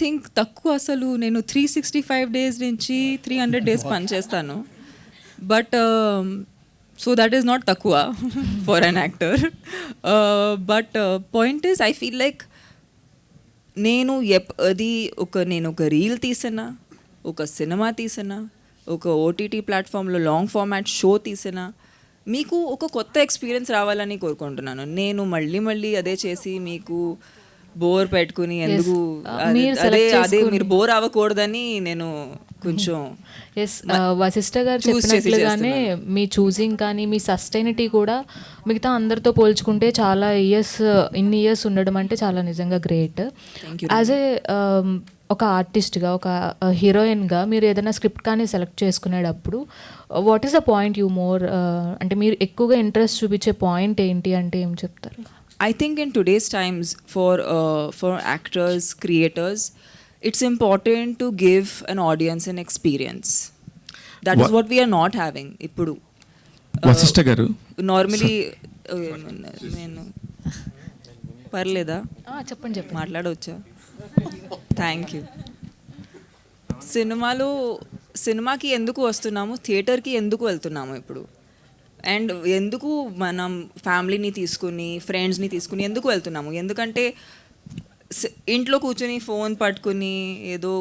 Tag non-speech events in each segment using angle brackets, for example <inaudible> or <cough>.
Think తక్కువ అసలు. నేను త్రీ సిక్స్టీ ఫైవ్ డేస్ నుంచి త్రీ హండ్రెడ్ డేస్ పనిచేస్తాను but so that is not తక్కువ for an actor but point is I feel like నేను ఎప్ అది ఒక నేను ఒక రీల్ తీసినా ఒక సినిమా తీసినా ఒక ఓటీటీ ప్లాట్ఫామ్లో లాంగ్ ఫార్మాట్ షో తీసినా మీకు ఒక కొత్త ఎక్స్పీరియన్స్ రావాలని కోరుకుంటున్నాను. నేను మళ్ళీ మళ్ళీ అదే చేసి మీకు బోర్ పెట్టుకుని ఎందుకు Uh, అదే- మీరు అదే బోర్ అవ్వకూడదని నేను కొంచెం ఎస్ వశిష్ఠ గారు చెప్పినట్లుగానే మీ చూసింగ్ కానీ మీ సస్టైనిటీ కూడా మిగతా అందరితో పోల్చుకుంటే చాలా ఇయర్స్ ఇన్ని ఇయర్స్ ఉండడం అంటే చాలా నిజంగా గ్రేట్ యాజ్ ఏ ఒక ఆర్టిస్ట్గా ఒక హీరోయిన్గా మీరు ఏదైనా స్క్రిప్ట్ కానీ సెలెక్ట్ చేసుకునేటప్పుడు what is the point you more అంటే మీరు ఎక్కువగా ఇంట్రెస్ట్ చూపించే పాయింట్ ఏంటి అంటే ఏం చెప్తారు? I think in today's times far for actors creators it's important to give an audience and experience that is what we're not having ఇప్పుడు వశిష్ట గారు నార్మలీ నేను పర్లేదా? చెప్పండి చెప్పండి. మాట్లాడవచ్చా థ్యాంక్ యూ సినిమాలు సినిమాకి ఎందుకు వస్తున్నాము? థియేటర్కి ఎందుకు వెళ్తున్నాము ఇప్పుడు? అండ్ ఎందుకు మనం ఫ్యామిలీని తీసుకుని ఫ్రెండ్స్ని తీసుకుని ఎందుకు వెళ్తున్నాము? ఎందుకంటే ఇంట్లో కూర్చొని ఫోన్ పట్టుకుని ఏదో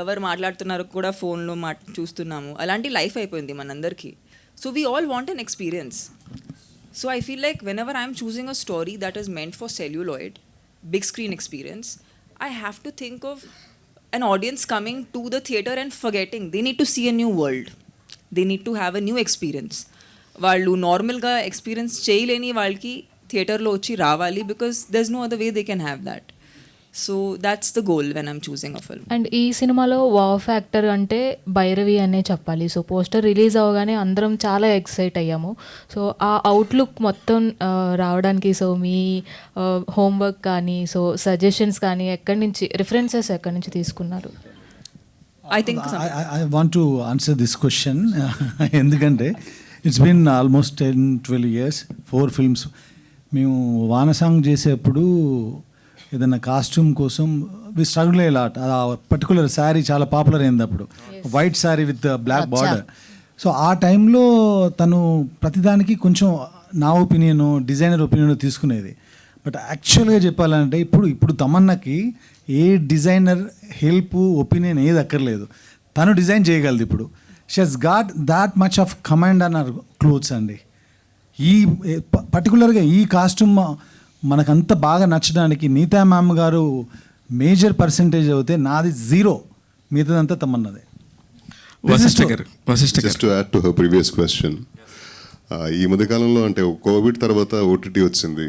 ఎవరు మాట్లాడుతున్నారు కూడా ఫోన్లో మా చూస్తున్నాము. అలాంటి లైఫ్ అయిపోయింది మనందరికీ. So we all want an experience so I feel like whenever I'm choosing a story that is meant for celluloid big screen experience I have to think of an audience coming to the theatre and forgetting the need to see a new world the need to have a new experience వాళ్ళు నార్మల్గా experience చేయలేని వాళ్ళకి థియేటర్లో వచ్చి రావాలి because there's no other way they can have that so that's the goal when I'm choosing a film and ఈ సినిమాలో wow factor అంటే భైరవి అనే చెప్పాలి. సో పోస్టర్ రిలీజ్ అవ్వగానే అందరం చాలా ఎక్సైట్ అయ్యాము. సో ఆ అవుట్లుక్ మొత్తం రావడానికి సో మీ హోంవర్క్ కానీ సో సజెషన్స్ కానీ ఎక్కడి నుంచి రిఫరెన్సెస్ ఎక్కడి నుంచి తీసుకున్నారు? I think I want to answer this question ఎందుకంటే it's been almost ten twelve years four films మేము వానసాంగ్ చేసేప్పుడు ఏదైనా కాస్ట్యూమ్ కోసం వి స్ట్రగుల్ లాట్ ఆ పర్టికులర్ శారీ చాలా పాపులర్ అయింది అప్పుడు. White sari with black border so ఆ టైంలో తను ప్రతిదానికి కొంచెం నా ఒపీనియన్ డిజైనర్ ఒపీనియన్ తీసుకునేది. బట్ యాక్చువల్గా చెప్పాలంటే ఇప్పుడు ఇప్పుడు తమన్నకి ఏ డిజైనర్ హెల్ప్ ఒపీనియన్ ఏది అక్కర్లేదు. తను డిజైన్ చేయగలదు ఇప్పుడు. She has got that much of command అన్నారు క్లోత్స్ అండి. ఈ పర్టికులర్గా ఈ కాస్ట్యూమ్ మనకంత బాగా నచ్చడానికి నీతా మ్యామ్ గారు మేజర్ పర్సంటేజ్ అవుతే నాది జీరో మిగతాదంతా తమ్మన్నదే వశిష్ఠ గారు వశిష్ఠ గారు. Just to add to her previous question ఈ మధ్యకాలంలో అంటే కోవిడ్ తర్వాత ఓటీటీ వచ్చింది.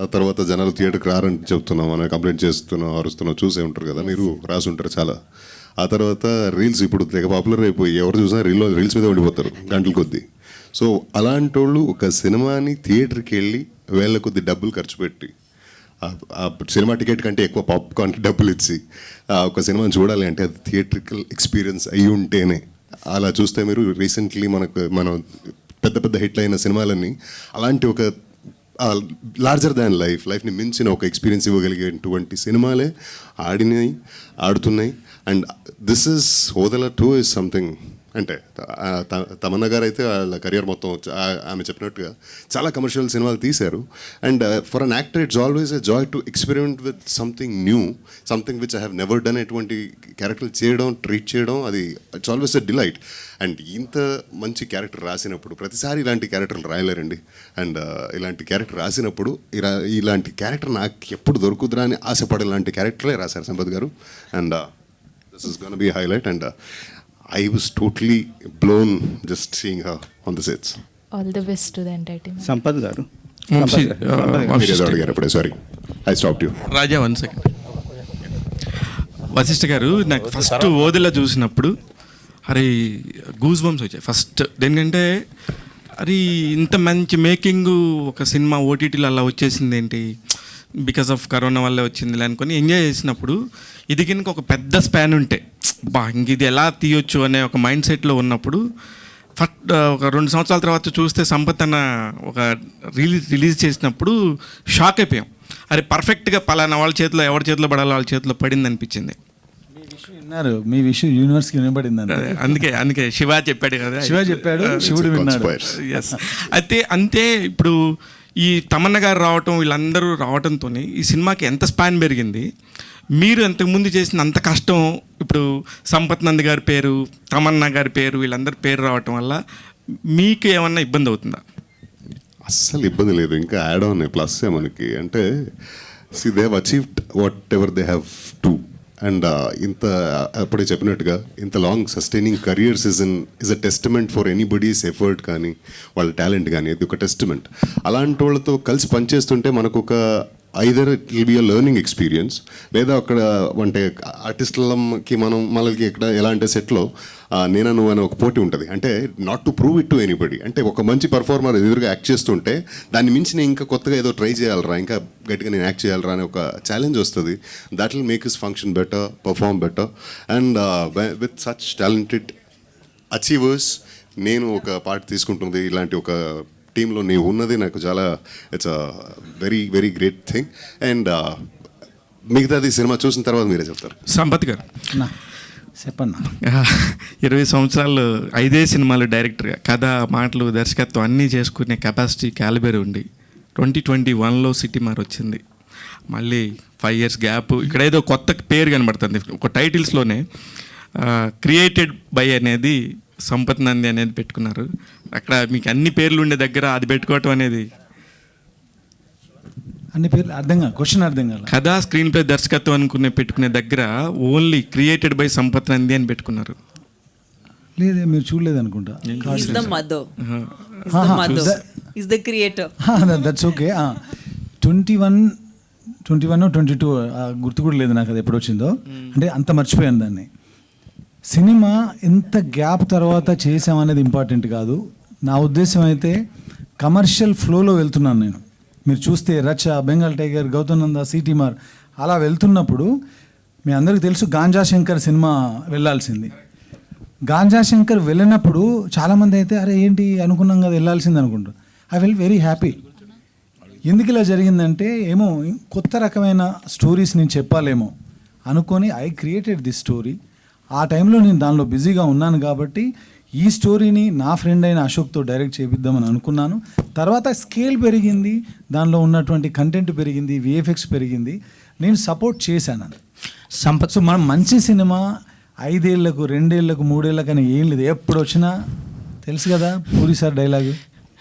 ఆ తర్వాత జనాలు థియేటర్కి రారని చెప్తున్నాం అని కంప్లైంట్ చేస్తున్నాం అరుస్తున్నాం చూసే ఉంటారు కదా మీరు రాసి ఉంటారు చాలా. ఆ తర్వాత రీల్స్ ఇప్పుడు తెగ పాపులర్ అయిపోయి ఎవరు చూసినా రీల్లో రీల్స్ మీద ఉండిపోతారు గంటల కొద్దీ. సో అలాంటి వాళ్ళు ఒక సినిమాని థియేటర్కి వెళ్ళి వేల కొద్ది డబ్బులు ఖర్చు పెట్టి ఆ- సినిమా టికెట్ కంటే ఎక్కువ పాప్కార్న్కి డబ్బులు ఇచ్చి ఆ ఒక సినిమాని చూడాలి అంటే అది థియేట్రికల్ ఎక్స్పీరియన్స్ అయి ఉంటేనే. అలా చూస్తే మీరు రీసెంట్లీ మనకు మనం పెద్ద పెద్ద హిట్లు అయిన సినిమాలన్నీ అలాంటి ఒక లార్జర్ దాన్ లైఫ్ లైఫ్ని మించిన ఒక ఎక్స్పీరియన్స్ ఇవ్వగలిగేటువంటి సినిమాలే ఆడినాయి ఆడుతున్నాయి. And this is Odela two is something అంటే తమన్న తమన్నా గారు అయితే వాళ్ళ కెరియర్ మొత్తం ఆమె చెప్పినట్టుగా చాలా కమర్షియల్ సినిమాలు తీశారు. And for an actor it's always a joy to experiment with something new something which I have never done ఎటువంటి క్యారెక్టర్ చేయడం ట్రీట్ చేయడం అది it's always a delight and ఇంత మంచి క్యారెక్టర్ రాసినప్పుడు ప్రతిసారి ఇలాంటి క్యారెక్టర్లు రాయలేరండి. అండ్ uh, ఇలాంటి క్యారెక్టర్ రాసినప్పుడు ఇలా ఇలాంటి క్యారెక్టర్ నాకు ఎప్పుడు దొరుకుతురా అని ఆశపడే ఇలాంటి క్యారెక్టర్లే రాశారు సంపత్ గారు. And uh, this is gonna be highlight and I was totally blown just seeing her on the sets all the best to the Sampath గారు. వంశీ సంపత్ ఆ, గారు. మీరు వశిష్ఠ ఏదో అడిగారు అప్పుడే sorry I stop you Raja one second Vashishta గారు నాకు first Odela చూసినప్పుడు అరే గూస్ బంప్స్ వచ్చాయి. ఫస్ట్ దేనికంటే అరే ఇంత మంచి మేకింగ్ ఒక సినిమా ఓటీటీలో అలా వచ్చేసింది ఏంటి? బికాస్ ఆఫ్ కరోనా వల్ల వచ్చింది అనుకొని ఎంజాయ్ చేసినప్పుడు ఇది కనుక ఒక పెద్ద స్పాన్ ఉంటే బా ఇంక ఇది ఎలా తీయొచ్చు అనే ఒక మైండ్ సెట్లో ఉన్నప్పుడు ఫస్ట్ ఒక రెండు సంవత్సరాల తర్వాత చూస్తే సంపత్ అన్న ఒక రిలీజ్ రిలీజ్ చేసినప్పుడు షాక్ అయిపోయాం. అరే పర్ఫెక్ట్గా పలానా వాళ్ళ చేతిలో ఎవరి చేతిలో పడాలో వాళ్ళ చేతిలో పడింది అనిపించింది. మీ విషయం విన్నారు. మీ విషయం యూనివర్స్కి వినబడింది అంతే. అందుకే అందుకే శివ చెప్పాడు కదా. శివ చెప్పాడు శివుడు విన్నాడు. అయితే అంతే ఇప్పుడు ఈ తమన్న గారు రావటం వీళ్ళందరూ రావటంతో ఈ సినిమాకి ఎంత స్పాన్ పెరిగింది? మీరు అంతకుముందు చేసిన అంత కష్టం ఇప్పుడు సంపత్ నంద్ గారి పేరు తమన్నా గారి పేరు వీళ్ళందరి పేరు రావటం వల్ల మీకు ఏమన్నా ఇబ్బంది అవుతుందా? అస్సలు ఇబ్బంది లేదు. ఇంకా యాడ్ ఆన్ ప్లస్ మనకి. అంటే see they have achieved whatever they have to and ఇంత అప్పుడే చెప్పినట్టుగా ఇంత long sustaining career season is a testament for anybody's effort కానీ వాళ్ళ టాలెంట్ కానీ అది ఒక టెస్టిమెంట్ అలాంటి వాళ్ళతో కలిసి పనిచేస్తుంటే మనకు ఒక either it will be a learning experience లేదా అక్కడ అంటే ఆర్టిస్టులకి మనం మనకి ఇక్కడ ఎలా అంటే సెట్లో నేను నువ్వు అని ఒక పోటీ ఉంటుంది. అంటే not to prove it to anybody అంటే ఒక మంచి పర్ఫార్మర్ ఎదురుగా యాక్ట్ చేస్తుంటే దాన్ని మించి నేను ఇంకా కొత్తగా ఏదో ట్రై చేయాలరా ఇంకా గట్టిగా నేను యాక్ట్ చేయాలరా అనే ఒక ఛాలెంజ్ వస్తుంది. That will make us function better perform better and with such talented achievers నేను ఒక పార్ట్ తీసుకుంటుంది ఇలాంటి ఒక టీంలో నీవు ఉన్నది నాకు చాలా it's a very very great thing and మిగతాది సినిమా చూసిన తర్వాత మీరే చెప్తారు. సంపత్ గారు. నా చెప్పన్నా. ఇరవై సంవత్సరాలు ఐదే సినిమాలు డైరెక్టర్గా కథ మాటలు దర్శకత్వం అన్నీ చేసుకునే కెపాసిటీ క్యాలిబర్ ఉండి ట్వంటీ ట్వంటీ వన్లో సిటీ మార్ వచ్చింది మళ్ళీ ఫైవ్ ఇయర్స్ గ్యాప్ ఇక్కడ ఏదో కొత్త పేరు కనబడుతుంది. ఒక టైటిల్స్లోనే క్రియేటెడ్ బై అనేది సంపత్ నంది అనేది పెట్టుకున్నారు. అక్కడ మీకు అన్ని పేర్లు ఉండే దగ్గర అది పెట్టుకోవటం అనేది. అన్ని పేర్లు అర్థం కాదు క్వశ్చన్ అర్థం కాల. కథ స్క్రీన్ ప్లే దర్శకత్వం అనుకునే పెట్టుకునే దగ్గర only created by Sampath Nandi అని పెట్టుకున్నారు. లేదే మీరు చూడలేదు అనుకుంటా. That's okay twenty one twenty one twenty two గుర్తు కూడా లేదు నాకు అది ఎప్పుడు వచ్చిందో అంటే అంత మర్చిపోయాను దాన్ని. సినిమా ఎంత గ్యాప్ తర్వాత చేసామనేది ఇంపార్టెంట్ కాదు. నా ఉద్దేశం అయితే కమర్షియల్ ఫ్లోలో వెళ్తున్నాను నేను. మీరు చూస్తే రచ బెంగాల్ టైగర్ గౌతమ్ సిటీమార్ అలా వెళ్తున్నప్పుడు మీ అందరికీ తెలుసు గాంజా శంకర్ సినిమా వెళ్ళాల్సింది గాంజా శంకర్ వెళ్ళినప్పుడు చాలామంది అయితే అరే ఏంటి? అనుకున్నాం కదా వెళ్ళాల్సింది అనుకుంటారు. I will very happy. ఎందుకు ఇలా జరిగిందంటే ఏమో కొత్త రకమైన స్టోరీస్ నేను చెప్పాలేమో అనుకొని ఐ క్రియేటెడ్ దిస్ స్టోరీ. ఆ టైంలో నేను దానిలో బిజీగా ఉన్నాను కాబట్టి ఈ స్టోరీని నా ఫ్రెండ్ అయిన అశోక్తో డైరెక్ట్ చేపిద్దామని అనుకున్నాను. తర్వాత స్కేల్ పెరిగింది దానిలో ఉన్నటువంటి కంటెంట్ పెరిగింది విఎఫ్ఎక్స్ పెరిగింది. నేను సపోర్ట్ చేశాను సంపత్ సో మనం మంచి సినిమా ఐదేళ్ళకు రెండేళ్ళకు మూడేళ్ళకు అని ఏం లేదు. ఎప్పుడు వచ్చినా తెలుసు కదా పూరి సార్ డైలాగు.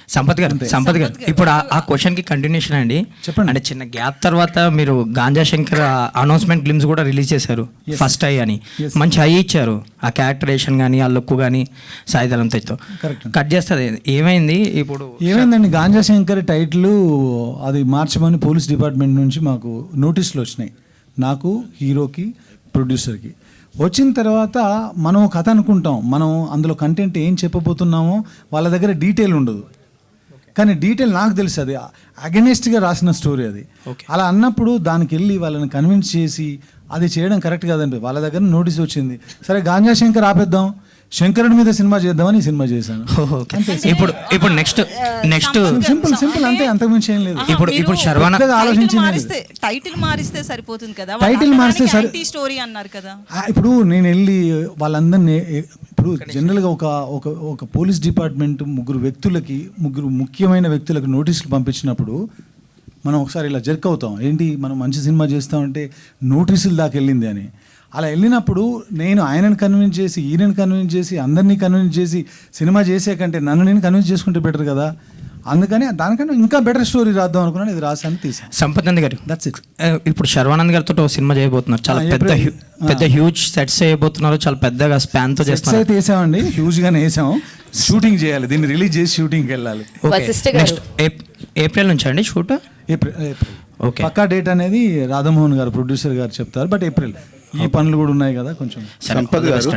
సంపత్ గారు సంపత్ గారు. ఇప్పుడు ఆ- క్వశ్చన్కి కంటిన్యూషన్ అండి. చెప్పండి. అంటే చిన్న గ్యాప్ తర్వాత మీరు గాంజా శంకర్ అనౌన్స్మెంట్ గ్లిమ్స్ కూడా రిలీజ్ చేశారు. ఫస్ట్ ఐ అని. మంచి హై ఇచ్చారు. ఆ క్యారెక్టరేషన్ కానీ ఆ లుక్ కానీ సాయిధలం తెచ్చుతో. కట్ చేస్తుంది. ఏమైంది ఇప్పుడు? ఏమైందండి? గాంజా శంకర్ టైటిల్ అది మార్చమని పోలీస్ డిపార్ట్మెంట్ నుంచి మాకు నోటీసులు వచ్చినాయి. నాకు హీరోకి ప్రొడ్యూసర్కి వచ్చిన తర్వాత మనం కథ అనుకుంటాం. మనం అందులో కంటెంట్ ఏం చెప్పబోతున్నామో వాళ్ళ దగ్గర డీటెయిల్ ఉండదు. కానీ డీటెయిల్ నాకు తెలుసు అది. అగెనిస్ట్గా రాసిన స్టోరీ అది. అలా అన్నప్పుడు దానికి వెళ్ళి వాళ్ళని కన్విన్స్ చేసి అది చేయడం కరెక్ట్ కాదండి. వాళ్ళ దగ్గర నోటీస్ వచ్చింది. సరే గాంజా శంకర్ ఆపేద్దాం. శంకరుడి మీద సినిమా చేద్దామని సినిమా చేశాను. <laughs> ఓకే ఇప్పుడు ఇప్పుడు నెక్స్ట్ నెక్స్ట్ సింపుల్ సింపుల్ అంతే అంతకుమించి ఏం లేదు. ఇప్పుడు ఇప్పుడు శర్వాన ఆలోచించింది మారిస్తే టైటిల్ మారిస్తే సరిపోతుంది కదా. టైటిల్ మారిస్తే సరి- స్టోరీ అన్నారు కదా. ఇప్పుడు నేను వెళ్ళి వాళ్ళందరినీ ఇప్పుడు జనరల్గా ఒక ఒక ఒక పోలీస్ డిపార్ట్మెంట్ ముగ్గురు వ్యక్తులకి ముగ్గురు ముఖ్యమైన వ్యక్తులకు నోటీసులు పంపించినప్పుడు మనం ఒకసారి ఇలా జర్క్ అవుతాం. ఏంటి? మనం మంచి సినిమా చేస్తామంటే నోటీసులు దాకా వెళ్ళింది అని. అలా వెళ్ళినప్పుడు నేను ఆయనను కన్విన్స్ చేసి ఈయనను కన్విన్స్ చేసి అందరినీ కన్విన్స్ చేసి సినిమా చేసే కంటే నన్ను నేను కన్విన్స్ చేసుకుంటే బెటర్ కదా? అందుకని దానికన్నా ఇంకా బెటర్ స్టోరీ రాద్దాం అనుకున్నాను ఇది రాసాను తీసాను సంపత్ గారు దట్స్ ఇట్ ఇప్పుడు శర్వానంద్ గారితో ఒక సినిమా చేయబోతున్నారు. చాలా పెద్ద పెద్ద హ్యూజ్ సెట్స్ చేయబోతున్నారు చాలా పెద్దగా స్పాన్తో సెట్స్ చేస్తున్నారు. అయితే వేసామండి హ్యూజ్ గానే వేసాం షూటింగ్ చేయాలి దీన్ని రిలీజ్ చేసి షూటింగ్కి వెళ్ళాలి. నెక్స్ట్ ఏప్రిల్ నుంచి అండి షూట్? April April okay. పక్కా డేట్ అనేది రాధామోహన్ గారు ప్రొడ్యూసర్ గారు చెప్తారు బట్ ఏప్రిల్ ఈ పనులు కూడా ఉన్నాయి కదా కొంచెం. the గారు.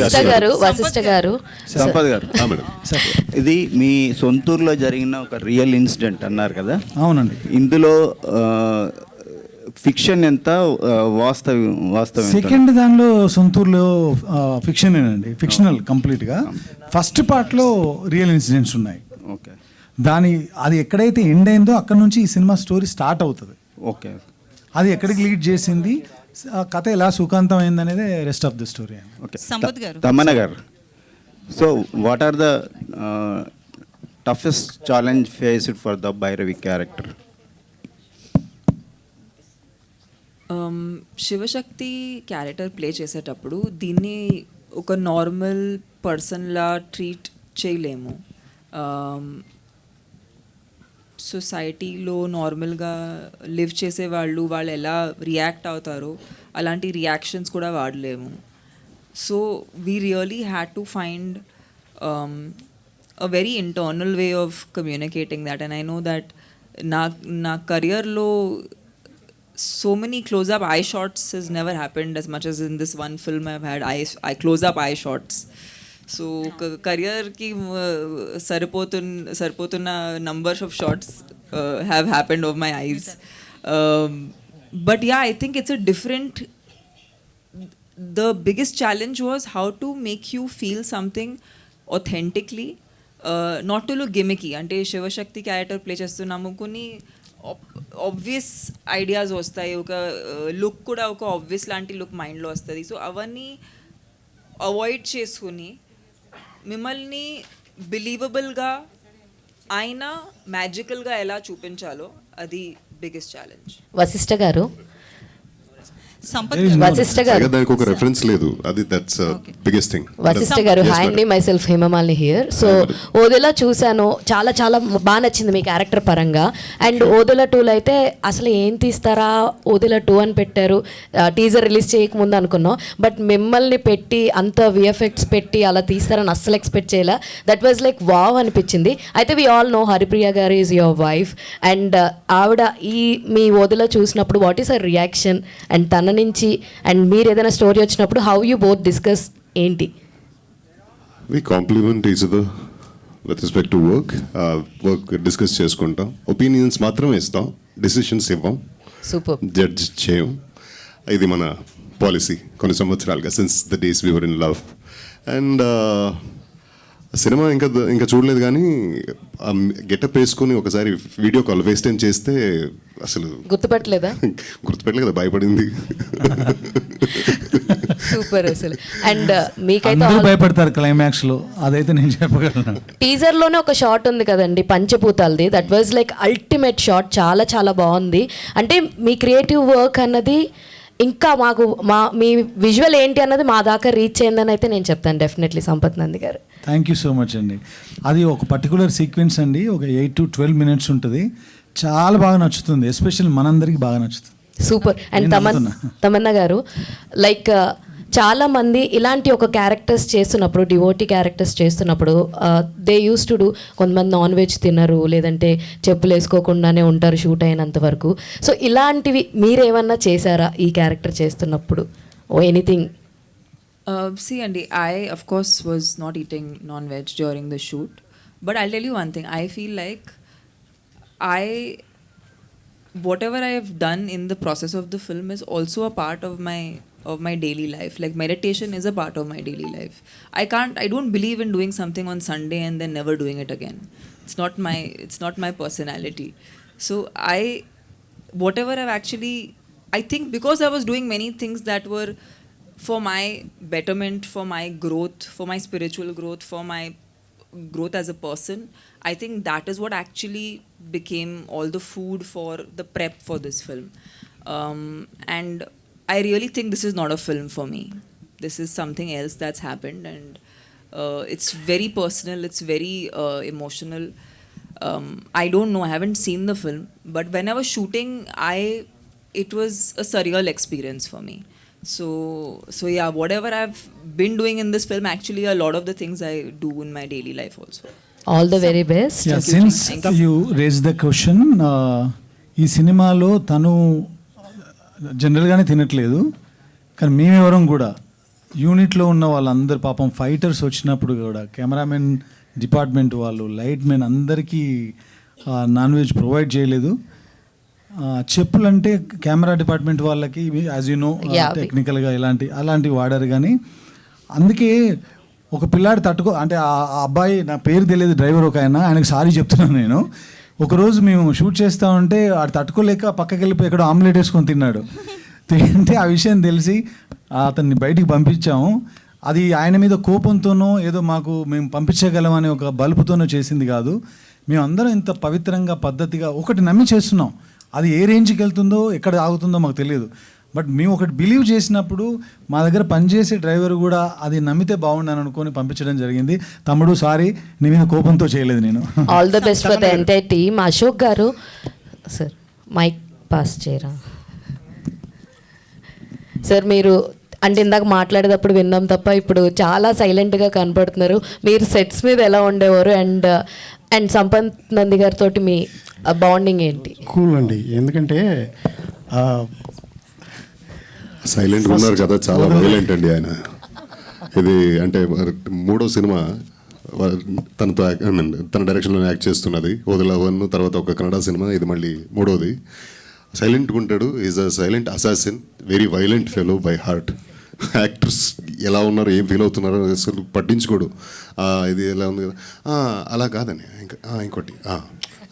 వశిష్ఠ గారు. వశిష్ఠ గారు సంపత్ గారు. ఆ, మేడం. ఇది మీ సొంతూరులో జరిగిన ఒక రియల్ ఇన్సిడెంట్ అన్నారు కదా. అవునండి. ఇందులో ఫిక్షన్ ఎంత వాస్తవం వాస్తవం ఎంత? సెకండ్ దానిలో సొంతూరులో ఫిక్షన్ అండి ఫిక్షనల్ కంప్లీట్గా. ఫస్ట్ పార్ట్లో రియల్ ఇన్సిడెంట్స్ ఉన్నాయి. ఓకే. దాని అది ఎక్కడైతే ఎండ్ అయిందో అక్కడ నుంచి ఈ సినిమా స్టోరీ స్టార్ట్ అవుతుంది. ఓకే. అది ఎక్కడికి లీడ్ చేసింది? ఆ కథ ఎలా సుఖాంతం అయింది అనేది rest of the story okay Sampath గారు. తమన్న గారు. So what are the toughest challenge faced for the Bhairavi character Um, Shivashakti character play చేసేటప్పుడు దీన్ని ఒక నార్మల్ పర్సన్లా ట్రీట్ చేయలేము. Um, సొసైటీలో నార్మల్గా లివ్ చేసే వాళ్ళు వాళ్ళు ఎలా రియాక్ట్ అవుతారో అలాంటి రియాక్షన్స్ కూడా వాడలేము so we really had to find a very internal way of communicating that and I know that నా నా కెరియర్లో so many close up eye shots has never happened as much as in this one film I've had eye, eye close up eye shots. So కెరియర్కి సరిపోతున్న సరిపోతున్న numbers of shots have happened of my eyes but yeah I think it's a different the biggest challenge was how to make you feel something authentically not to look gimmicky అంటే Shivashakti character play చేస్తున్నాము. కొన్ని obvious ideas వస్తాయి. ఒక look కూడా ఒక obvious లాంటి look మైండ్లో వస్తుంది. సో అవన్నీ అవాయిడ్ చేసుకుని మిమ్మల్ని బిలీవబుల్గా ఆయన మ్యాజికల్గా ఎలా చూపించాలో అది బిగ్గెస్ట్ ఛాలెంజ్ వశిష్ఠ గారు సంపత్ There is గారు no- వశిష్ఠ గారు. దానికి ఒక రెఫరెన్స్ లేదు. అది దట్స్ బిగ్గెస్ట్ థింగ్ వశిష్ఠ గారు హాయ్ అండి myself Hemamalini here so Odela చూశాను. చాలా చాలా బాగా నచ్చింది మీ క్యారెక్టర్ పరంగా. అండ్ ఓదెల టూలో అయితే అసలు ఏం తీస్తారా ఓదెల టూ అని పెట్టారు. టీజర్ రిలీజ్ చేయకముందు అనుకున్నాం. బట్ మిమ్మల్ని పెట్టి అంత విఎఫ్ఎక్స్ పెట్టి అలా తీస్తారని అస్సలు ఎక్స్పెక్ట్ చేయలే. దట్ వాజ్ లైక్ వావ్ అనిపించింది. అయితే వి ఆల్ నో హరిప్రియ గారు ఈజ్ యువర్ వైఫ్ అండ్ ఆవిడ ఈ మీ ఓదెల చూసినప్పుడు what is her reaction and తన నుంచి అండ్ మీరు ఏదైనా స్టోరీ వచ్చినప్పుడు హౌ యూ బోత్ డిస్కస్ ఏంటి? We compliment each other with respect to work work discuss చేసుకుంటాం. ఒపీనియన్స్ మాత్రమే ఇస్తాం. డెసిషన్స్ ఇవ్వం. సూపర్ జడ్జ్ చేయం. ఇది మన పాలసీ కొన్ని సంవత్సరాలుగా since the days we were in love and cinema ఇంకా ఇంకా చూడలేదు కానీ గెటప్ వేసుకొని ఒకసారి వీడియో కాల్ ఫేస్ టైం చేస్తే అసలు గుర్తుపట్టలేదా? <laughs> గుర్తుపెట్టలే కదా భయపడింది. సూపర్ అసలు. అండ్ మీకైతే భయపడతారు క్లైమాక్స్లో అదైతే నేను చెప్పగలను. టీజర్లోనే ఒక షాట్ ఉంది కదండి పంచభూతాలది. That was like ultimate shot చాలా చాలా బాగుంది. అంటే మీ క్రియేటివ్ వర్క్ అన్నది ఇంకా మాకు మా మీ విజువల్ ఏంటి అన్నది మా దాకా రీచ్ అయిందని అయితే నేను చెప్తాను డెఫినెట్లీ సంపత్ నంది గారు. థ్యాంక్ యూ సో మచ్ అండి. అది ఒక పర్టికులర్ సీక్వెన్స్ అండి ఒక ఎయిట్ టు ట్వెల్వ్ మినిట్స్ ఉంటుంది. చాలా బాగా నచ్చుతుంది ఎస్పెషల్లీ మనందరికీ బాగా నచ్చుతుంది. Super and Thaman. తమన్నా గారు లైక్ చాలామంది ఇలాంటి ఒక క్యారెక్టర్స్ చేస్తున్నప్పుడు డివోటి క్యారెక్టర్స్ చేస్తున్నప్పుడు దే యూస్ టు డూ కొంతమంది నాన్ వెజ్ తినరు లేదంటే చెప్పులు వేసుకోకుండానే ఉంటారు షూట్ అయినంత వరకు. సో ఇలాంటివి మీరేమన్నా చేశారా ఈ క్యారెక్టర్ చేస్తున్నప్పుడు? ఓ ఎనీథింగ్ సి అండి I of course was not eating non veg during the shoot but I tell you one thing I feel like I whatever I done in the process of the film is also a part of my of my daily life. Like meditation is a part of my daily life. I can't. I don't believe in doing something on Sunday and then never doing it again. It's not my. It's not my personality. So I, whatever I've actually, I think because I was doing many things that were for my betterment, for my growth, for my spiritual growth, for my growth as a person, I think that is what actually became all the food for the prep for this film. Um, and I really think this is not a film for me. This is something else that's happened, and uh, it's very personal, it's very uh, emotional. Um, I don't know, I haven't seen the film, but when I was shooting, I it was a surreal experience for me. So so yeah, whatever I've been doing in this film, actually a lot of the things I do in my daily life also. All the very best yeah Thank you, since thank you. You raise the question ఈ సినిమాలో తను జనరల్గానే తినట్లేదు కానీ మేమెవరం కూడా యూనిట్లో ఉన్న వాళ్ళందరూ పాపం ఫైటర్స్ వచ్చినప్పుడు కూడా కెమెరామెన్ డిపార్ట్మెంట్ వాళ్ళు లైట్ మెన్ అందరికీ నాన్ వెజ్ ప్రొవైడ్ చేయలేదు. ఆ, చెప్పులంటే కెమెరా డిపార్ట్మెంట్ వాళ్ళకి యాజ్ యూ నో టెక్నికల్గా ఇలాంటి అలాంటివి వాడారు కానీ అందుకే ఒక పిల్లాడు తట్టుకో అంటే ఆ అబ్బాయి నా పేరు తెలియదు డ్రైవర్ ఒక ఆయన ఆయనకు సారీ చెప్తున్నాను నేను. ఒకరోజు మేము షూట్ చేస్తా ఉంటే ఆడు తట్టుకోలేక పక్కకి వెళ్ళిపోయి ఎక్కడో ఆమ్లెట్ వేసుకొని తిన్నాడు. తింటే ఆ విషయం తెలిసి అతన్ని బయటికి పంపించాము. అది ఆయన మీద కోపంతోనో ఏదో మాకు మేము పంపించగలం అనే ఒక బలుపుతోనో చేసింది కాదు. మేము అందరం ఇంత పవిత్రంగా పద్ధతిగా ఒకటి నమ్మి చేస్తున్నాం. అది ఏ రేంజ్కి వెళ్తుందో ఎక్కడ ఆగుతుందో మాకు తెలియదు. బట్ మేము ఒకటి బిలీవ్ చేసినప్పుడు మా దగ్గర పనిచేసే డ్రైవర్ కూడా అది నమ్మితే బాగుండని అనుకొని పంపించడం జరిగింది. తమ్ముడు సారీ నీ మీద కోపంతో చేయలేదు నేను. All the best for the entire team Ashok garu sir mic pass చేయరా? సార్ మీరు అంటే ఇందాక మాట్లాడేటప్పుడు విన్నాం తప్ప ఇప్పుడు చాలా సైలెంట్గా కనపడుతున్నారు. మీరు సెట్స్ మీద ఎలా ఉండేవారు? అండ్ అండ్ సంపత్ నంది గారితో మీ బాండింగ్ ఏంటి? కూల్ అండి. ఎందుకంటే ఆ, సైలెంట్ ఉన్నారు కదా చాలా వైలెంట్ అండి ఆయన. ఇది అంటే మూడో సినిమా తనతో I mean, తన డైరెక్షన్లో యాక్ట్ చేస్తున్నది. వదిల వన్ తర్వాత ఒక కన్నడ సినిమా ఇది మళ్ళీ మూడోది. సైలెంట్గా ఉంటాడు. Is a silent assassin very violent fellow by heart actors ఎలా ఉన్నారు ఏం ఫీల్ అవుతున్నారో అసలు పట్టించుకోడు. ఇది ఎలా ఉంది కదా. "ఆ, అలా కాదని ఇంకా "ఆ, ఇంకోటి. "ఆ,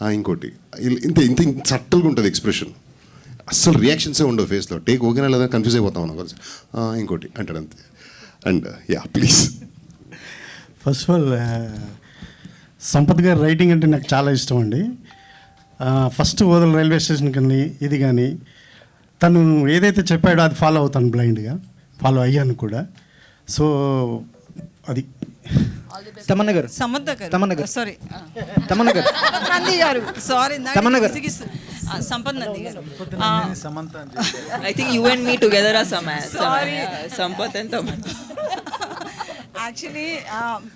ఆ, ఇంకోటి. ఇంత ఇంత సట్టల్గా ఉంటుంది ఎక్స్ప్రెషన్ అస్సలు రియాక్షన్సే ఉండవు ఫేస్లో టేక్ ఓకేనా లేదా కన్ఫ్యూజ్ అయిపోతాం "ఆ, ఇంకోటి అంటాడు అంతే. And yeah please first of all Sampath గారి రైటింగ్ అంటే నాకు చాలా ఇష్టం అండి. ఫస్ట్ వదల రైల్వే స్టేషన్ కానీ ఇది కానీ తను ఏదైతే చెప్పాడో అది ఫాలో అవుతాను బ్లైండ్గా ఫాలో అయ్యాను కూడా. సో అది. తమన్న గారు. Tamannaah. Sorry Tamanna garu. Sorry Tamannaah garu. సంపత్ది I think you me together sorry Sampath ఎంత యాక్చువల్లీ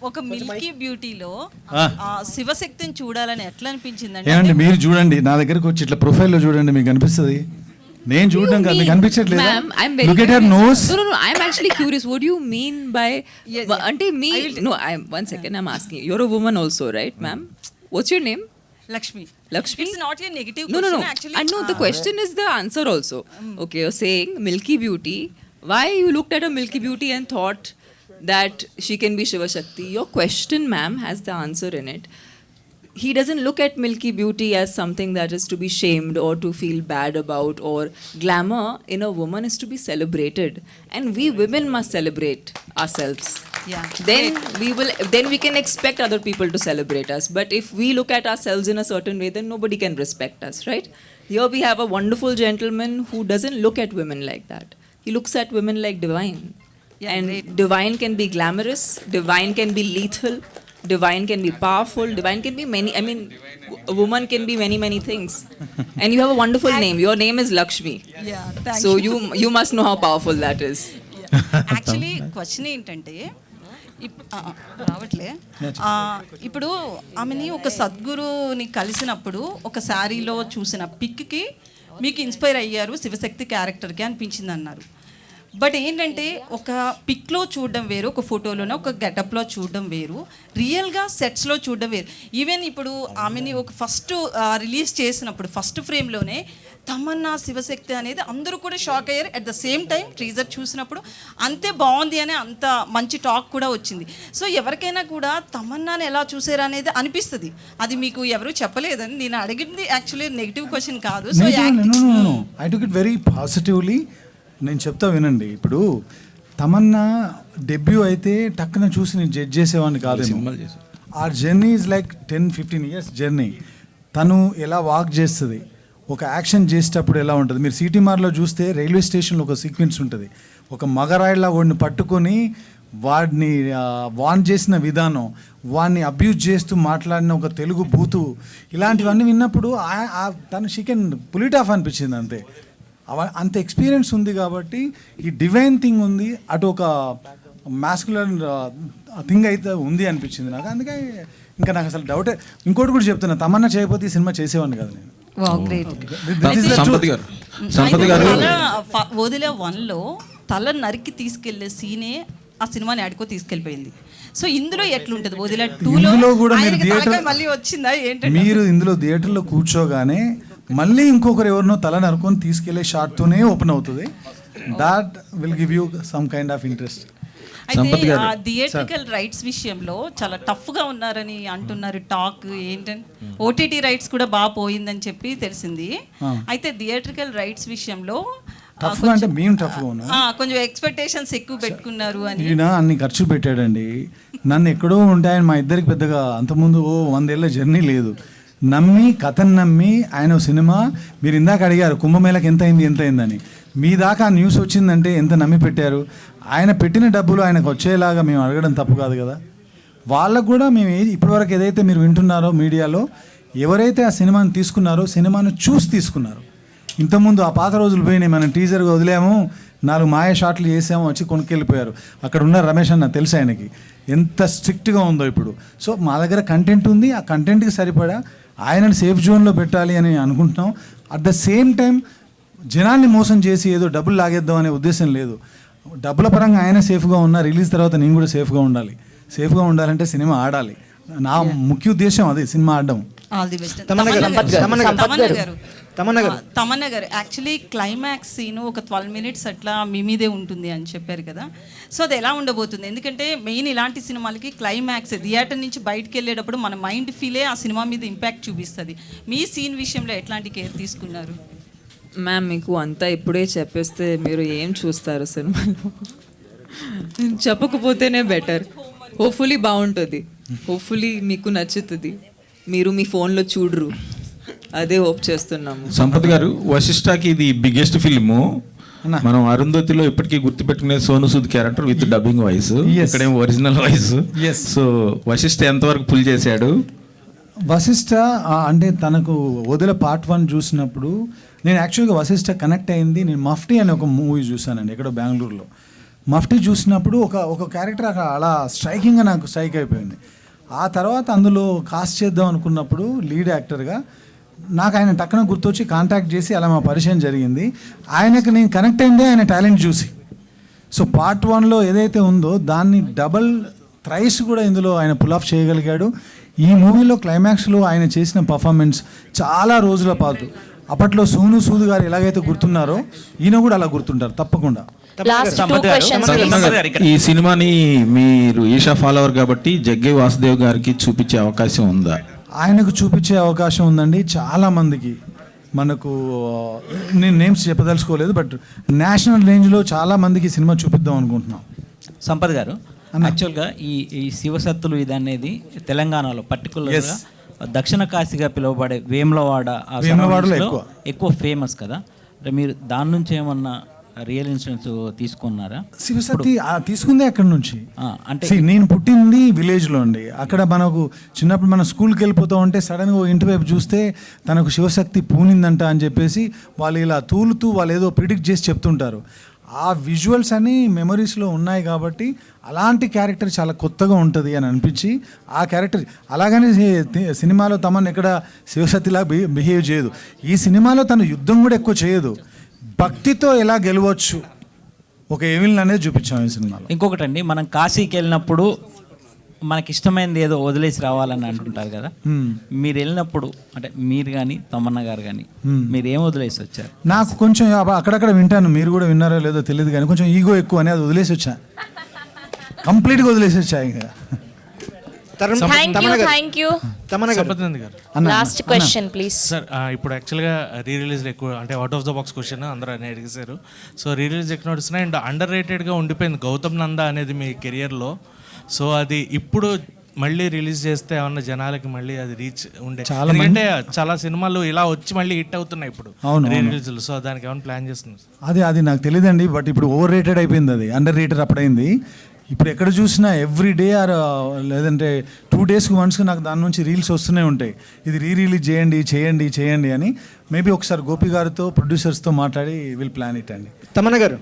ఒక మిల్కీ బ్యూటీలో శివశక్తిని చూడాలని ఎట్లా అనిపించింది అండి మీరు చూడండి నా దగ్గరకు వచ్చి ఇట్లా ప్రొఫైల్లో చూడండి మీకు అనిపిస్తుంది? నేను చూడడం కాదు కనిపించట్లేదు look at her nose no no I am actually curious what you mean by అంటే మీ no I one second I am asking you are a woman also right ma'am what's your name Lakshmi. Lakshmi. It's not a negative no, question. No, no, actually. And no, the ah. question is the answer also. Mm. Okay, you're saying Milky Beauty. Why you looked at a Milky Beauty and thought that she can be Shiva Shakti? Your question, ma'am, has the answer in it. He doesn't look at Milky Beauty as something that is to be shamed or to feel bad about, or glamour in a woman is to be celebrated. And we women must celebrate ourselves Yeah. Then we will then we can expect other people to celebrate us. But if we look at ourselves in a certain way, then nobody can respect us, right? Here we have a wonderful gentleman who doesn't look at women like that. He looks at women like divine. Yeah, and great. divine can be glamorous, divine can be lethal, divine can be powerful, divine can be many I mean a woman can be many, many things. and you have a wonderful name. Your name is Lakshmi. So you you must know how powerful that is. Actually question ఏంటంటే ఇప్- ఆ, రావట్లే. ఇప్పుడు ఆమెని ఒక సద్గురుని కలిసినప్పుడు ఒక శారీలో చూసిన పిక్కి మీకు ఇన్స్పైర్ అయ్యారు శివశక్తి క్యారెక్టర్కి అనిపించింది అన్నారు బట్ ఏంటంటే ఒక పిక్లో చూడడం వేరు ఒక ఫోటోలోనే ఒక గెటప్లో చూడడం వేరు. రియల్గా సెట్స్లో చూడడం వేరు. ఈవెన్ ఇప్పుడు ఆమెని ఒక ఫస్ట్ రిలీజ్ చేసినప్పుడు ఫస్ట్ ఫ్రేమ్లోనే తమన్నా శివశక్తి అనేది అందరూ కూడా షాక్ అయ్యారు. At the same time teaser చూసినప్పుడు అంతే బాగుంది అని అంత మంచి టాక్ కూడా వచ్చింది. సో ఎవరికైనా కూడా తమన్నాని ఎలా చూసారు అనేది అనిపిస్తుంది. అది మీకు ఎవరు చెప్పలేదని నేను అడిగింది యాక్చువల్లీ నెగిటివ్ క్వశ్చన్ కాదు. So I took it very positively నేను చెప్తా వినండి. ఇప్పుడు తమన్నా డెబ్యూ అయితే టక్కున చూసి నేను జడ్జ్ చేసేవాడిని కాదు ఆ journey is like ten fifteen years journey తను ఎలా వాక్ చేస్తుంది? ఒక యాక్షన్ చేసేటప్పుడు ఎలా ఉంటుంది? మీరు సిటీ మార్లో చూస్తే రైల్వే స్టేషన్లో ఒక సీక్వెన్స్ ఉంటుంది. ఒక మగరాయిలా వాడిని పట్టుకొని వాడిని వాన్ చేసిన విధానం వాడిని అబ్యూజ్ చేస్తూ మాట్లాడిన ఒక తెలుగు బూతు ఇలాంటివన్నీ విన్నప్పుడు తను చికెన్ పులిట్ ఆఫ్ అనిపించింది అంతే. అంత ఎక్స్పీరియన్స్ ఉంది కాబట్టి ఈ డివైన్ థింగ్ ఉంది అటు ఒక మాస్కులర్ థింగ్ అయితే ఉంది అనిపించింది నాకు. అందుకే ఇంకా నాకు అసలు డౌటే ఇంకోటి కూడా చెప్తున్నా తమన్నా చేయకపోతే ఈ సినిమా చేసేవాడిని కదా నేను. గారు. వదిలే వన్లో తల నరికి తీసుకెళ్ళే సీనే ఆ సినిమాని ఆడుకో తీసుకెళ్ళిపోయింది. సో ఇందులో ఎట్లుంటది? వదిలే టూలో ఇందులో కూడా మళ్ళీ వచ్చిందా ఏంటంటే? మీరు ఇందులో థియేటర్లో కూర్చోగానే మళ్ళీ ఇంకొకరు ఎవరినో తల నరుకొని తీసుకెళ్ళే షార్ట్తోనే ఓపెన్ అవుతుంది. That will give you some kind of interest అయితే సంపత్ గారు. ఆ థియేట్రికల్ రైట్స్ విషయంలో చాలా టఫ్గా ఉన్నారని అంటున్నారు టాక్ ఏంటంటే ఓటీటీ రైట్స్ కూడా బాగా పోయిందని చెప్పి తెలిసింది. అయితే థియేట్రికల్ రైట్స్ విషయంలో టఫ్గా అంటే మేము టఫ్గా ఉన్నాం. కొంచెం ఎక్స్పెక్టేషన్స్ ఎక్కువ పెట్టుకున్నారు అని. ఈయన అన్ని ఖర్చు పెట్టాడండి. నన్ను ఎక్కడో ఉంటే ఆయన మా ఇద్దరికి పెద్దగా అంతకుముందు ఓ వందేళ్ళ జర్నీ లేదు. నమ్మి కథను నమ్మి ఆయన ఓ సినిమా మీరు ఇందాక అడిగారు కుంభమేళకి ఎంత అయింది ఎంత అయిందని మీ దాకా ఆ న్యూస్ వచ్చిందంటే ఎంత నమ్మి పెట్టారు? ఆయన పెట్టిన డబ్బులు ఆయనకు వచ్చేలాగా మేము అడగడం తప్పు కాదు కదా? వాళ్ళకు కూడా మేము ఇప్పటివరకు ఏదైతే మీరు వింటున్నారో మీడియాలో ఎవరైతే ఆ సినిమాని తీసుకున్నారో సినిమాను చూసి తీసుకున్నారు. ఇంతకుముందు ఆ పాత రోజులు పోయినాయి మనం టీజర్గా వదిలేము నాలుగు మాయ షాట్లు చేసాము వచ్చి కొనుక్కెళ్ళిపోయారు. అక్కడ ఉన్న రమేష్ అన్న తెలుసు ఆయనకి. ఎంత స్ట్రిక్ట్గా ఉందో ఇప్పుడు. సో మా దగ్గర కంటెంట్ ఉంది ఆ కంటెంట్కి సరిపడా ఆయనను సేఫ్ జోన్లో పెట్టాలి అని అనుకుంటున్నాం. అట్ ద సేమ్ టైం జనాన్ని మోసం చేసి ఏదో డబ్బులు లాగేద్దాం అనే ఉద్దేశం లేదు. డబ్బుల పరంగా ఆయన సేఫ్గా ఉన్నా రిలీజ్ తర్వాత నేను కూడా సేఫ్గా ఉండాలి. సేఫ్గా ఉండాలంటే సినిమా ఆడాలి. నా ముఖ్య ఉద్దేశం అది సినిమా ఆడడం. All the best. Garu, Tamannaah garu. Actually climax scene ఒక ట్వెల్వ్ మినిట్స్ అట్లా మీ మీదే ఉంటుంది అని చెప్పారు కదా. సో అది ఎలా ఉండబోతుంది? ఎందుకంటే మెయిన్ ఇలాంటి సినిమాలకి క్లైమాక్స్ థియేటర్ నుంచి బయటకు వెళ్ళేటప్పుడు మన మైండ్ ఫీలే ఆ సినిమా మీద ఇంపాక్ట్ చూపిస్తుంది. మీ సీన్ విషయంలో ఎట్లాంటి కేర్ తీసుకున్నారు? మ్యామ్ మీకు అంతా ఇప్పుడే చెప్పేస్తే మీరు ఏం చూస్తారు సినిమాలో? చెప్పకపోతేనే బెటర్ హోప్ఫుల్లీ బాగుంటుంది. హోప్ఫుల్లీ మీకు నచ్చుతుంది. మీరు మీ ఫోన్లో చూడరు. అదే హోప్ చేస్తున్నాము. సంపత్ గారు వశిష్ఠకి ఇది బిగ్గెస్ట్ ఫిల్మ్ మనం అరుంధతిలో ఇప్పటికీ గుర్తుపెట్టుకునే Sonu Sood character with dubbing voice Yes. ఇక్కడేమో ఒరిజినల్ వాయిస్. సో వశిష్ఠ ఎంతవరకు పుల్ చేశాడు? వశిష్ఠ అంటే తనకు వదిల పార్ట్ వన్ చూసినప్పుడు నేను యాక్చువల్గా వశిష్ఠ కనెక్ట్ అయింది. నేను మఫ్టీ అనే ఒక మూవీ చూశానండి ఎక్కడో బెంగళూరులో. మఫ్టీ చూసినప్పుడు ఒక ఒక క్యారెక్టర్ అక్కడ అలా స్ట్రైకింగ్గా నాకు స్ట్రైక్ అయిపోయింది. ఆ తర్వాత అందులో కాస్ట్ చేద్దాం అనుకున్నప్పుడు లీడ్ యాక్టర్గా నాకు ఆయన టక్కన గుర్తొచ్చి కాంటాక్ట్ చేసి అలా మా పరిచయం జరిగింది. ఆయనకు నేను కనెక్ట్ అయిందే ఆయన టాలెంట్ చూసి. సో పార్ట్ వన్లో ఏదైతే ఉందో దాన్ని డబల్ థ్రైస్ కూడా ఇందులో ఆయన పుల్ ఆఫ్ చేయగలిగాడు. ఈ మూవీలో క్లైమాక్స్లో ఆయన చేసిన పర్ఫార్మెన్స్ చాలా రోజుల పాటు. అప్పట్లో సోను సూద్ గారు ఎలాగైతే గుర్తున్నారో ఈయన కూడా అలా గుర్తుంటారు తప్పకుండా. లాస్ట్ టూ క్వశ్చన్స్ ఈ సినిమాని మీరు ఈషా ఫాలోవర్ కాబట్టి జగ్గే వాసుదేవ్ గారికి చూపించే అవకాశం ఉందా? ఆయనకు చూపించే అవకాశం ఉందండి. చాలా మందికి మనకు నేను నేమ్స్ చెప్పదలుచుకోలేదు బట్ నేషనల్ రేంజ్లో చాలా మందికి ఈ సినిమా చూపిద్దాం అనుకుంటున్నాం. సంపత్ గారు. యాక్చువల్గా ఈ ఈ శివసత్తులు ఇది అనేది తెలంగాణలో పర్టికులర్గా. దక్షిణ కాశీగా పిలువబడే వేములవాడ ఆ వేములవాడలో ఎక్కువ. ఎక్కువ ఫేమస్ కదా. అంటే మీరు దాని నుంచి ఏమన్నా రియల్ ఇన్సూరెన్స్ తీసుకున్నారా? ఆ తీసుకుందే అక్కడి నుంచి. అంటే నేను పుట్టింది విలేజ్లో అండి. అక్కడ మనకు చిన్నప్పుడు మనం స్కూల్కి వెళ్ళిపోతూ ఉంటే సడన్గా ఇంటి వైపు చూస్తే తనకు శివశక్తి పూనిందంట అని చెప్పేసి వాళ్ళు ఇలా తూలుతూ వాళ్ళు ఏదో ప్రిడిక్ట్ చేసి చెప్తుంటారు. ఆ విజువల్స్ అన్ని మెమరీస్లో ఉన్నాయి కాబట్టి అలాంటి క్యారెక్టర్ చాలా కొత్తగా ఉంటుంది అని అనిపించి ఆ క్యారెక్టర్ అలాగని సినిమాలో తమను ఎక్కడ శివశక్తిలా బిహేవ్ చేయదు. ఈ సినిమాలో తను యుద్ధం కూడా ఎక్కువ చేయదు. భక్తితో ఎలా గెలవచ్చు? ఒక ఏవిల్ అనేది చూపించాం ఈ సినిమాలో. ఇంకొకటి అండి మనం కాశీకి వెళ్ళినప్పుడు మనకి ఇష్టమైనది ఏదో వదిలేసి రావాలని అంటుంటారు కదా. మీరు వెళ్ళినప్పుడు అంటే మీరు కానీ తమన్నా గారు కానీ మీరు ఏం వదిలేసి వచ్చారు? నాకు కొంచెం అక్కడక్కడ వింటాను. మీరు కూడా విన్నారో లేదో తెలియదు కానీ కొంచెం ఈగో ఎక్కువ అని అది వదిలేసి వచ్చా. కంప్లీట్గా వదిలేసి వచ్చా ఇంకా. Thank you thank you Sampath Nandi garu. అన్న, లాస్ట్ క్వశ్చన్ ప్లీజ్ సార్ ఇప్పుడు యాక్చువల్గా రీ రిలీజ్ ఎక్కువ అంటే out of the box question అందరూ అని అడిగేశారు. సో రీ రిలీజ్ ఎక్కువ నడుస్తున్నాయి? అండ్ అండర్ రేటెడ్గా ఉండిపోయింది గౌతమ్ నంద అనేది మీ కెరియర్లో సో అది ఇప్పుడు మళ్ళీ రిలీజ్ చేస్తే ఏమన్నా జనాలకి మళ్ళీ అది రీచ్ ఉండే. చాలా ఎందుకంటే చాలా సినిమాలు ఇలా వచ్చి మళ్ళీ హిట్ అవుతున్నాయి ఇప్పుడు అవును, రీ అవును. రిలీజ్లు సో దానికి ఏమైనా ప్లాన్ చేస్తున్నారు? అది అది నాకు తెలియదండి బట్ ఇప్పుడు ఓవర్ రేటెడ్ అయిపోయింది అది. అండర్ రేటెడ్ అప్పుడైంది. ఇప్పుడు ఎక్కడ చూసినా ఎవ్రీ డే ఆర్ లేదంటే టూ డేస్కి వన్స్కి నాకు దాని నుంచి రీల్స్ వస్తూనే ఉంటాయి. ఇది రీ రిలీజ్ చేయండి చేయండి చేయండి అని. మేబీ ఒకసారి గోపి గారితో ప్రొడ్యూసర్స్తో మాట్లాడి విల్ ప్లాన్ ఇట్ అండి. తమన్న గారు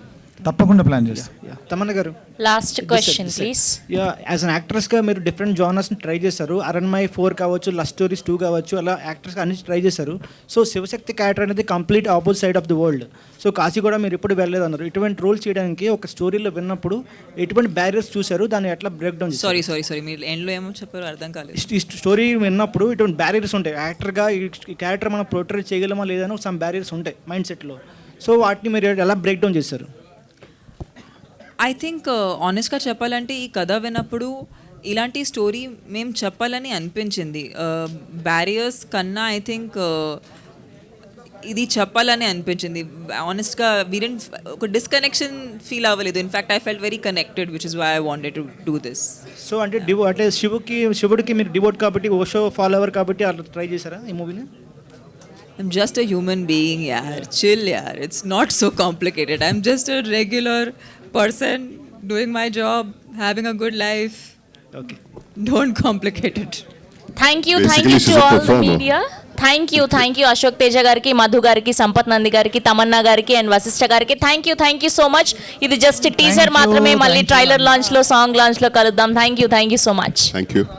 తప్పకుండా ప్లాన్ చేస్తాం. Tamannaah garu last question please yeah as an యాక్ట్రెస్గా మీరు డిఫరెంట్ జానర్స్ని ట్రై చేశారు అరణ్మై ఫోర్ కావచ్చు లవ్ స్టోరీస్ టూ కావచ్చు అలా యాక్టర్స్గా అన్ని ట్రై చేశారు సో శివశక్తి క్యారెక్టర్ అనేది complete opposite side of the world so Kashi కూడా మీరు ఎప్పుడు వెళ్ళలేదు అన్నారు. ఇటువంటి రోల్ చేయడానికి ఒక స్టోరీలో విన్నప్పుడు ఎటువంటి బ్యారియర్స్ చూశారు? దాన్ని ఎట్లా break down sorry sorry sorry మీరు ఎండ్లో ఏమో చెప్పారు అర్థం కాలేదు. ఈ స్టోరీ విన్నప్పుడు ఇటువంటి బ్యారియర్స్ ఉంటాయి. యాక్టర్గా ఈ క్యారెక్టర్ మనం ప్రొటెక్ట్ చేయగలమా లేదని సమ్ బ్యారియర్స్ ఉంటాయి మైండ్ సెట్లో సో వాటిని మీరు ఎలా బ్రేక్ డౌన్ చేశారు? ఐ థింక్ ఆనెస్ట్గా చెప్పాలంటే ఈ కథ విన్నప్పుడు ఇలాంటి స్టోరీ మేము చెప్పాలని అనిపించింది బ్యారియర్స్ కన్నా ఐ థింక్ ఇది చెప్పాలని అనిపించింది ఆనెస్ట్గా వీరెన్ ఒక డిస్కనెక్షన్ ఫీల్ అవ్వలేదు in fact I felt very connected which is why I wanted to do this so అంటే డివో అంటే శివుకి శివుడికి మీరు డివోట్ కాబట్టి ఓషో ఫాలోవర్ కాబట్టి అట్లా ట్రై చేశారా ఈ మూవీని I'm just a human being, yaar. Chill, yaar. It's not so complicated. I'm just a regular person doing my job, having a good life. Okay. Don't complicate it. Thank you thank you to all. Media thank you thank you Ashok Teja గారికి మధు గారికి సంపత్ నంది గారికి Tamannaah garu and Vasishta garu thank you thank you so much ఇది just teaser you, మాత్రమే మళ్ళీ thank you, trailer. లాంచ్లో song లాంచ్లో కలుద్దాం thank you thank you so much thank you